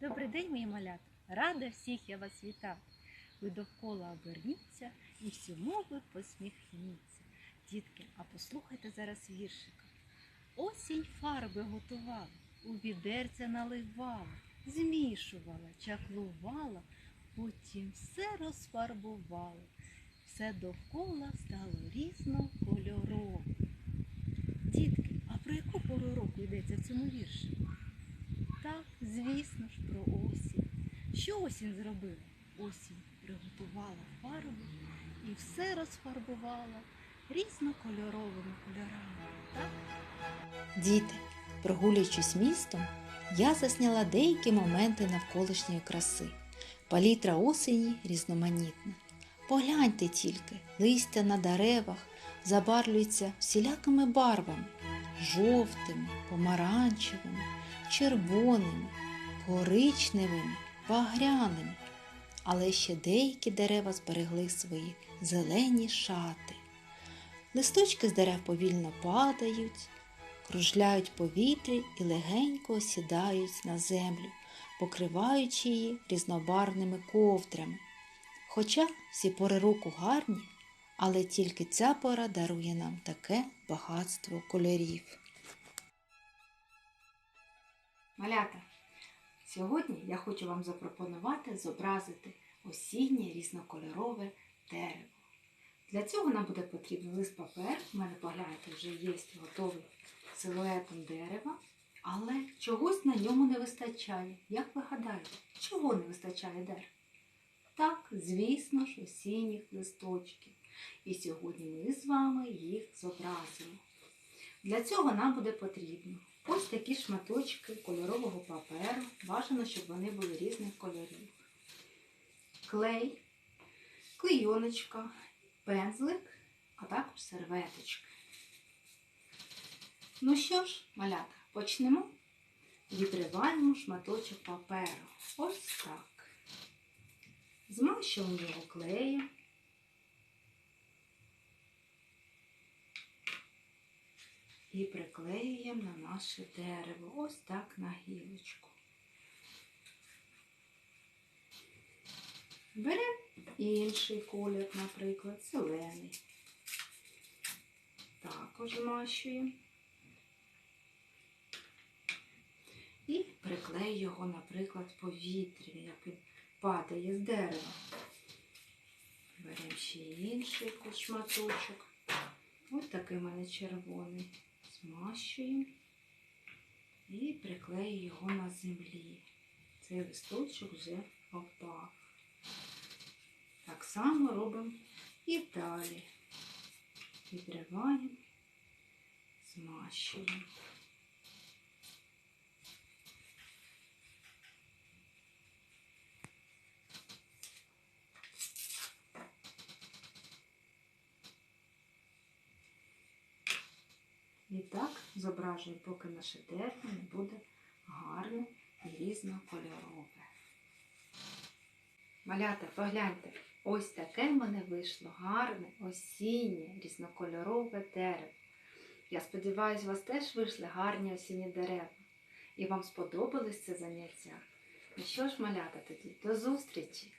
Добрий день, мої малята! Рада всіх я вас вітати. Ви довкола оберніться і всьому ви посміхніться. Дітки, а послухайте зараз віршика. Осінь фарби готувала, у відерця наливала, змішувала, чаклувала, потім все розфарбувала. Все довкола стало різнокольоровим. Дітки, а про яку пору року йдеться в цьому вірші? Так, звісно ж, про осінь. Що осінь зробила? Осінь приготувала фарбу і все розфарбувала різнокольоровими кольорами. Так? Діти, прогулюючись містом, я засняла деякі моменти навколишньої краси. Палітра осені різноманітна. Погляньте тільки, листя на деревах забарвлюється всілякими барвами жовтими, помаранчевими, червоними, коричневими, багряними. Але ще деякі дерева зберегли свої зелені шати. Листочки з дерев повільно падають, кружляють повітрі і легенько осідають на землю, покриваючи її різнобарвними ковдрами. Хоча всі пори року гарні, але тільки ця пора дарує нам таке багатство кольорів. Малята, сьогодні я хочу вам запропонувати зобразити осіннє різнокольорове дерево. Для цього нам буде потрібен лист папер. У мене погляньте, вже є готовий силуетом дерева, але чогось на ньому не вистачає. Як ви гадаєте, чого не вистачає дерева? Так, звісно ж, осінніх листочків. І сьогодні ми з вами їх зобразимо. Для цього нам буде потрібно ось такі шматочки кольорового паперу. Бажано, щоб вони були різних кольорів. Клей, клейоночка, пензлик, а також серветочки. Ну що ж, малята, почнемо. Відриваємо шматочок паперу. Ось так. Змащуємо його клеєм. І приклеюємо на наше дерево. Ось так на гілочку. Беремо інший колір, наприклад, зелений. Також змащуємо. І приклею його, наприклад, повітрям, як він падає з дерева. Беремо ще інший шматочок. Ось такий в мене червоний. Змащуємо і приклею його на землі. Цей листочок вже впав. Так само робимо і далі. Підриваємо, змащуємо. І так зображуємо, поки наше дерево не буде гарне і різнокольорове. Малята, погляньте, ось таке в мене вийшло гарне, осіннє, різнокольорове дерево. Я сподіваюся, у вас теж вийшли гарні осінні дерева. І вам сподобалось це заняття. Ну що ж, малята, тоді, до зустрічі!